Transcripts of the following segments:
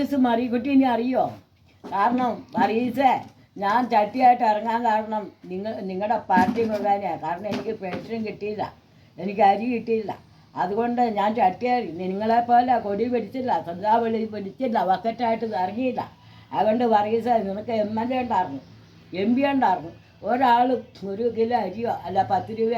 Miss ഇനി അറിയോ? കാരണം മറീസേ ഞാൻ ചട്ടിയായിട്ട് ഇറങ്ങാൻ കാരണം നിങ്ങൾ നിങ്ങളുടെ പാർട്ടി മുഴുവനെയാണ് കാരണം എനിക്ക് പെൻഷൻ കിട്ടിയില്ല. എനിക്ക് അരി കിട്ടിയില്ല. അതുകൊണ്ട് ഞാൻ ചട്ടിയായി നിങ്ങളെപ്പോലെ കൊടി പിടിച്ചില്ല സന്ധ്യാവളി പിടിച്ചില്ല വക്കറ്റായിട്ട് ഇറങ്ങിയില്ല. അതുകൊണ്ട് പറയീസ നിനക്ക് എം എൽ എ ഉണ്ടായിരുന്നു. എം പി ഉണ്ടായിരുന്നു. ഒരാൾ ഒരു കിലോ അരിയോ അല്ല പത്ത് രൂപ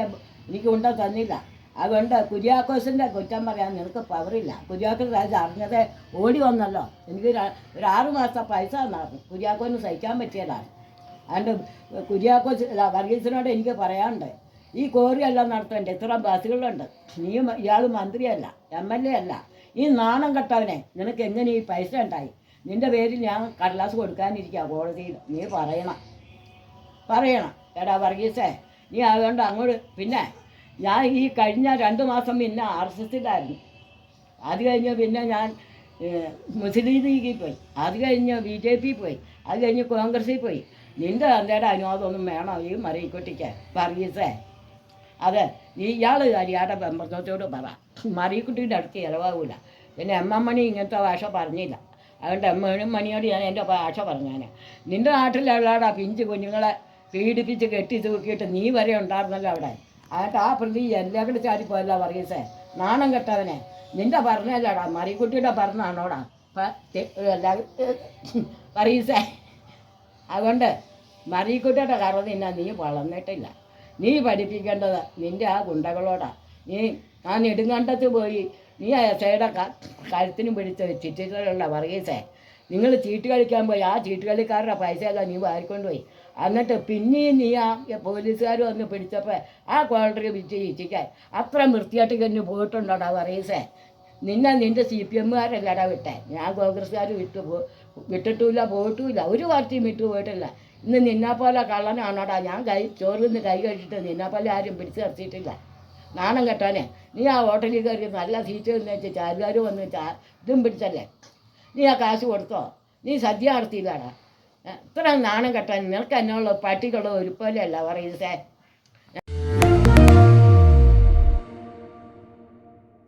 എനിക്ക് ഉണ്ട തന്നില്ല അതുകൊണ്ട് കുര്യാക്കോസിന്റെ കുറ്റം പറയാൻ നിനക്ക് പവറില്ല കുര്യാക്കോസ് അത് അറിഞ്ഞത് ഓടി വന്നല്ലോ. എനിക്ക് ഒരു ആറ് മാസം പൈസ തന്നായിരുന്നു കുര്യാക്കോസിന് സഹിക്കാൻ പറ്റിയതാണ്. അതുകൊണ്ട് കുര്യാക്കോസ് വർഗീസിനോട് എനിക്ക് പറയാനുണ്ട്. ഈ കോറിയെല്ലാം നടത്തേണ്ട ഇത്ര ബസ്സുകളുണ്ട് നീ ഇയാൾ മന്ത്രിയല്ല എം എൽ എ അല്ല. ഈ നാണം കെട്ടവനെ നിനക്ക് എങ്ങനെ ഈ പൈസ ഉണ്ടായി? നിന്റെ പേരിൽ ഞാൻ കടലാസ് കൊടുക്കാനിരിക്കുക കോടതിയിൽ. നീ പറയണം. പറയണം. എടാ വർഗീസേ നീ അതുകൊണ്ട് അങ്ങോട്ട് പിന്നെ ഞാൻ ഈ കഴിഞ്ഞ രണ്ട് മാസം പിന്നെ ആർ എസ് എസിലായിരുന്നു. അത് കഴിഞ്ഞ് പിന്നെ ഞാൻ മുസ്ലിം ലീഗിൽ പോയി. അത് കഴിഞ്ഞ് ബി ജെ പി പോയി. അത് കഴിഞ്ഞ് കോൺഗ്രസിൽ പോയി. നിന്റെ തന്തയുടെ അനുവാദമൊന്നും വേണം ഈ മറിയക്കുട്ടിക്ക്? പറയസേ. അതെ നീ ഇയാൾ അരിയാടെ ബമ്പത്തോട് പറ. മറിയക്കുട്ടീന്റെ അടുത്ത് ചിലവാകൂല. പിന്നെ എം എം മണി ഇങ്ങനത്തെ ഭാഷ പറഞ്ഞില്ല. അതുകൊണ്ട് എം എം മണിയോട് ഞാൻ എന്റെ ഭാഷ പറഞ്ഞാണ് നിന്റെ നാട്ടിലുള്ളടാ പിഞ്ച് കുഞ്ഞുങ്ങളെ പീഡിപ്പിച്ച് കെട്ടി തൂക്കിയിട്ട് നീ വരെ ഉണ്ടായിരുന്നല്ലോ അവിടെ? എന്നിട്ട് ആ പ്രതി എല്ലാം കൂടെ ചാടിപ്പോയല്ല പറയസേ നാണം കെട്ടവനെ. നിന്റെ പറഞ്ഞല്ലടാ മറികുട്ടിയുടെ പറഞ്ഞാണോടാ പറയസേ അതുകൊണ്ട് മറികുട്ടിയുടെ കറ നിന്നാ നീ വളർന്നിട്ടില്ല. നീ പഠിപ്പിക്കേണ്ടത് നിന്റെ ആ ഗുണ്ടകളോടാ. നീ ആ നെടുങ്കണ്ടത്ത് പോയി നീ ആ എസയുടെ കഴുത്തിനും പിടിച്ച് ചുറ്റിലുള്ള വർഗീസേ. നിങ്ങൾ ചീട്ട് കളിക്കാൻ പോയി. ആ ചീട്ട് കളിക്കാരുടെ പൈസ എല്ലാം നീ വാരിക്കൊണ്ട് പോയി എന്നിട്ട് പിന്നെയും നീ ആ പോലീസുകാർ വന്ന് പിടിച്ചപ്പോൾ ആ ക്വാളിറ്റി വിറ്റ് ചീറ്റിക്കാൻ അത്ര വൃത്തിയായിട്ട് കഴിഞ്ഞ് പോയിട്ടുണ്ടോടാ പറയസേ? നിന്നെ നിന്റെ സി പി എമ്മുകാരല്ലടാ വിട്ടേ. ഞാൻ കോൺഗ്രസ്സുകാർ വിട്ടു പോ വിട്ടിട്ടുമില്ല പോയിട്ടുമില്ല ഒരു പാർട്ടിയും വിട്ടു പോയിട്ടില്ല. ഇന്ന് നിന്നെപ്പോലെ കള്ളനാണോടാ? ഞാൻ കൈ ചോറിൽ നിന്ന് കൈ കഴിച്ചിട്ട് നിന്നെപ്പോലെ ആരും പിടിച്ചു നിർത്തിയിട്ടില്ല. നാണം കെട്ടാനേ നീ ആ ഹോട്ടലിൽ കയറി നല്ല സീറ്റ് വന്ന് വെച്ച് ചാരുകാർ വന്ന് ചാ ഇതും പിടിച്ചല്ലേ? നീ ആ കാശ് കൊടുത്തോ. നീ സദ്യ നടത്തിയില്ലാടാ ഇത്ര നാണം കെട്ടാൻ നിനക്ക് എന്നുള്ള പട്ടികളോ ഒരുപോലെയല്ല പറയുന്നത്.